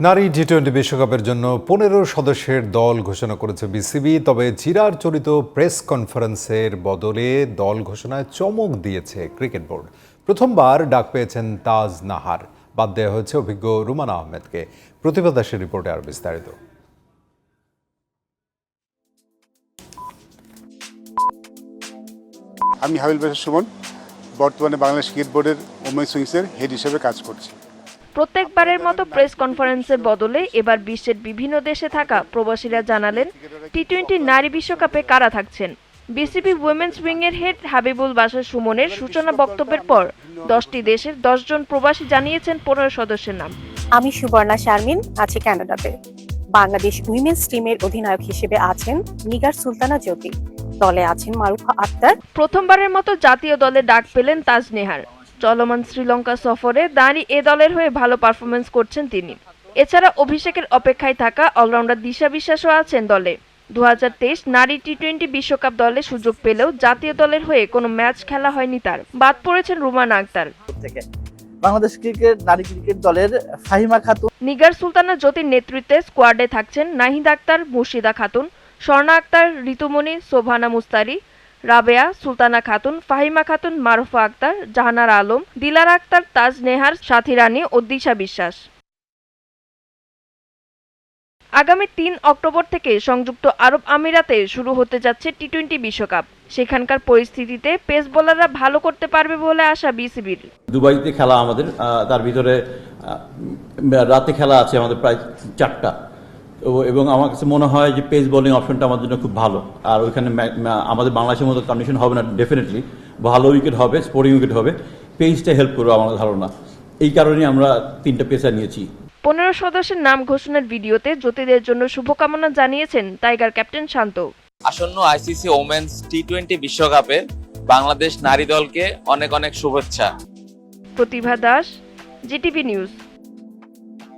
নারী T twenty বিশ্বকাপের জন্য পনেরো সদস্যের দল ঘোষণা করেছে বিসিবি, তবে চিরার চরিত প্রেস কনফারেন্সের বদলে দল ঘোষণায় চমক দিয়েছে ক্রিকেট বোর্ড। প্রথমবার ডাক পেয়েছেন তাজ নাহার। বাদ দেওয়া হয়েছে অভিজ্ঞ রুমানা আহমেদকে। প্রতিভা দাসের রিপোর্টে আর বিস্তারিত। আমি হাবিল বাসার সুমন, বর্তমানে বাংলাদেশ ক্রিকেট বোর্ডের ওমেন্স উইংসের হেড হিসেবে কাজ করছি। প্রত্যেকবারের মতো প্রেস কনফারেন্সের বদলে এবার বিশ্বের বিভিন্ন দেশে থাকা প্রবাসীরা জানালেন টি টোয়েন্টি নারী বিশ্বকাপে কারা থাকছেন? বিসিবি উইমেন্স উইংয়ের হেড হাবিবুল বাসার সুমনের সূচনা বক্তব্যের পর দশটি দেশের দশজন প্রবাসী জানিয়েছেন পনেরো সদস্যের নাম। আমি সুবর্ণা শারমিন আছি কানাডাতে বাংলাদেশ উইমেন্স টিমের অধিনায়ক হিসেবে আছেন নিগার সুলতানা জ্যোতি। দলে আছেন মারুফা আক্তার। প্রথমবারের মতো জাতীয় দলে ডাক পেলেন তাজ নেহার। চলমান শ্রীলঙ্কা সফরে দাঁড়ি এ দলের হয়ে ভালো পারফরমেন্স করছেন তিনি। এছাড়া অভিষেকের অপেক্ষায় থাকা অলরাউন্ডার দিশা বিশ্বাসও আছেন দলে। দু নারী টি টোয়েন্টি বিশ্বকাপ দলে সুযোগ পেলেও জাতীয় দলের হয়ে কোনো ম্যাচ খেলা হয়নি তার। বাদ পড়েছেন রুমানা আক্তার। বাংলাদেশ ক্রিকেট নারী ক্রিকেট দলের ফাহিমা খাতুন। নিগার সুলতানা জ্যোতির নেতৃত্বে স্কোয়াডে থাকছেন নাহিদ আক্তার মুর্শিদা খাতুন স্বর্ণা আক্তার ঋতুমণি শোভানা মুস্তারি রাবেয়া, সুলতানা খাতুন, ফাহিমা খাতুন, মারুফা আক্তার, জাহানার আলম, দিলার আক্তার, তাজ নেহার, সাথী রানী ও দিশা বিশ্বাস। আগামী তিন অক্টোবর থেকে সংযুক্ত আরব আমিরাতে শুরু হতে যাচ্ছে টি টোয়েন্টি বিশ্বকাপ। সেখানকার পরিস্থিতিতে পেস বোলাররা ভালো করতে পারবে বলে আশা বিসিবির। দুবাইতে খেলা আমাদের তার ভিতরে রাতে খেলা আছে আমাদের প্রায় চারটা। তো এবং আমার কাছে মনে হয় যে পেস বোলিং অপশনটা আমাদের জন্য খুব ভালো। আর ওইখানে আমাদের বাংলাদেশের মতো কন্ডিশন হবে না ডেফিনেটলি ভালো উইকেট হবে স্পোর্টিং উইকেট হবে। পেসটা হেল্প করবে আমার ধারণা। এই কারণেই আমরা তিনটা পেসার নিয়েছি। পনেরো সদস্যের নাম ঘোষণার ভিডিওতে জ্যোতিদের জন্য শুভকামনা জানিয়েছেন টাইগার ক্যাপ্টেন শান্ত। আসন্ন আইসিসি ওমেন্স টি টোয়েন্টি বিশ্বকাপে বাংলাদেশ নারী দলকে অনেক অনেক শুভেচ্ছা। Pratibha Das GTV news.